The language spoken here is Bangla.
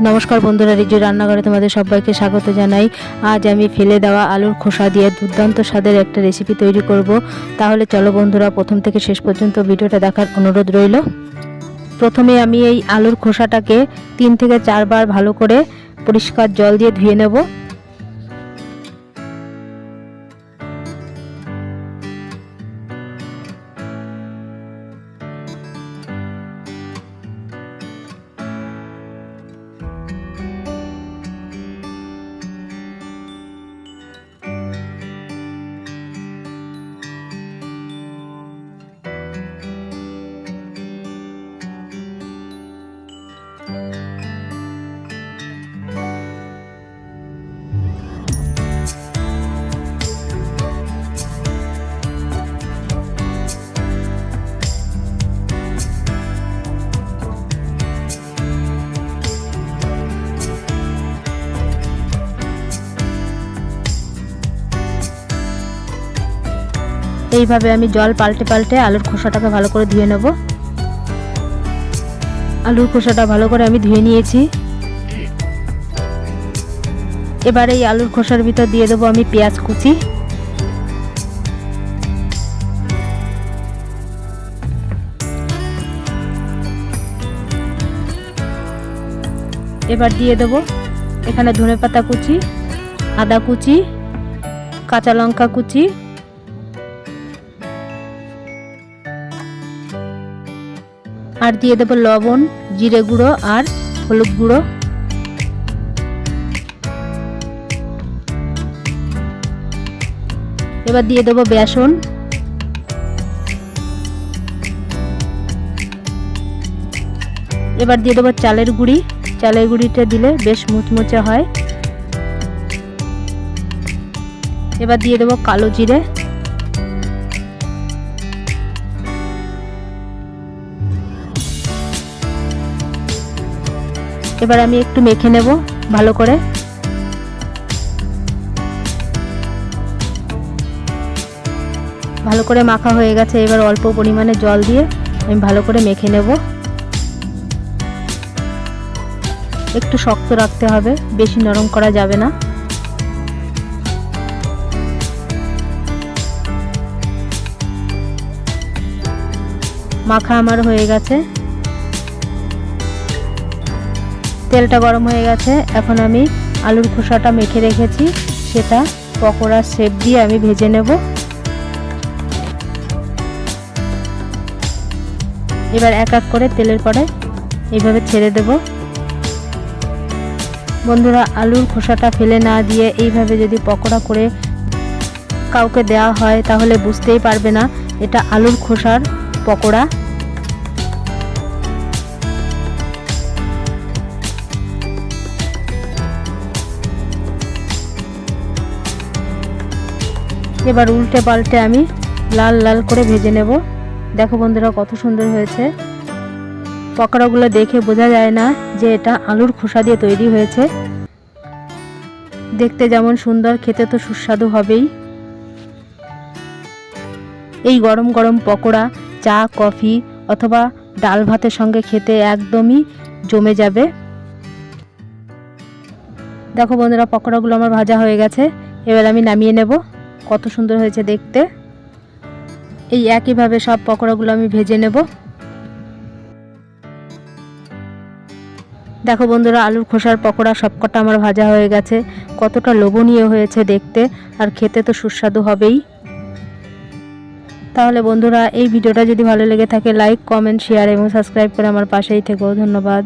নমস্কার বন্ধুরা, রিজু রান্নাঘরে তোমাদের সবাইকে স্বাগত জানাই। আজ আমি ফেলে দেওয়া আলুর খোসা দিয়ে দুর্দান্ত স্বাদের একটা রেসিপি তৈরি করব। তাহলে চলো বন্ধুরা, প্রথম থেকে শেষ পর্যন্ত ভিডিওটা দেখার অনুরোধ রইল। প্রথমে আমি এই আলুর খোসাটাকে তিন থেকে চারবার ভালো করে পরিষ্কার জল দিয়ে ধুয়ে নেব। এইভাবে আমি জল পাল্টে পাল্টে আলুর খোসাটাকে ভালো করে ধুয়ে নেব। আলুর খোসাটা ভালো করে আমি ধুয়ে নিয়েছি। এবার এই আলুর খোসার ভিতর দিয়ে দেবো আমি পেঁয়াজ কুচি। এবার দিয়ে দেবো এখানে ধনে পাতা কুচি, আদা কুচি, কাঁচা লঙ্কা কুচি আর দিয়ে দেবো লবণ, জিরে গুঁড়ো আর হলুদ গুঁড়ো। এবার দিয়ে দেবো বেসন। এবার দিয়ে দেবো চালের গুঁড়ি। চালের গুঁড়িটা দিলে বেশ মুচমুচে হয়। এবার দিয়ে দেবো কালো জিরে। এবার আমি একটু মেখে নেব, ভালো করে। ভালো করে মাখা হয়ে গেছে, এবার অল্প পরিমাণে জল দিয়ে আমি ভালো করে মেখে নেব। একটু শক্ত রাখতে হবে, বেশি নরম করা যাবে না। মাখা আমার হয়ে গেছে। তেলটা গরম হয়ে গেছে, এখন আমি আলুর খোসাটা মেখে রেখেছি, সেটা পকোড়ার শেপ দিয়ে আমি ভেজে নেব। এবার এক এক করে তেলের পরে এইভাবে ছেড়ে দেব। বন্ধুরা, আলুর খোসাটা ফেলে না দিয়ে এইভাবে যদি পকোড়া করে কাউকে দেওয়া হয়, তাহলে বুঝতেই পারবে না, এটা আলুর খোসার পকোড়া। এবার উল্টে পাল্টে আমি লাল লাল করে ভেজে নেব। দেখো বন্ধুরা কত সুন্দর হয়েছে। পকোড়াগুলো দেখে বোঝা যায় না যে এটা আলুর খোসা দিয়ে তৈরি হয়েছে। দেখতে যেমন সুন্দর, খেতে তো সুস্বাদু হবেই। এই গরম গরম পকোড়া, চা, কফি অথবা ডাল ভাতের সঙ্গে খেতে একদমই জমে যাবে। দেখো বন্ধুরা, পকোড়াগুলো আমার ভাজা হয়ে গেছে। এবার আমি নামিয়ে নেব। কত সুন্দর হয়েছে দেখতে। এই একইভাবে সব পকোড়াগুলো আমি ভেজে নেব। দেখো বন্ধুরা, আলুর খোসার পকোড়া সবকটা আমার ভাজা হয়ে গেছে। কতটা লোভনীয় হয়েছে দেখতে, আর খেতে তো সুস্বাদু হবেই। তাহলে বন্ধুরা, এই ভিডিওটা যদি ভালো লেগে থাকে লাইক কমেন্ট শেয়ার এবং সাবস্ক্রাইব করে আমার পাশেই থেকো। ধন্যবাদ।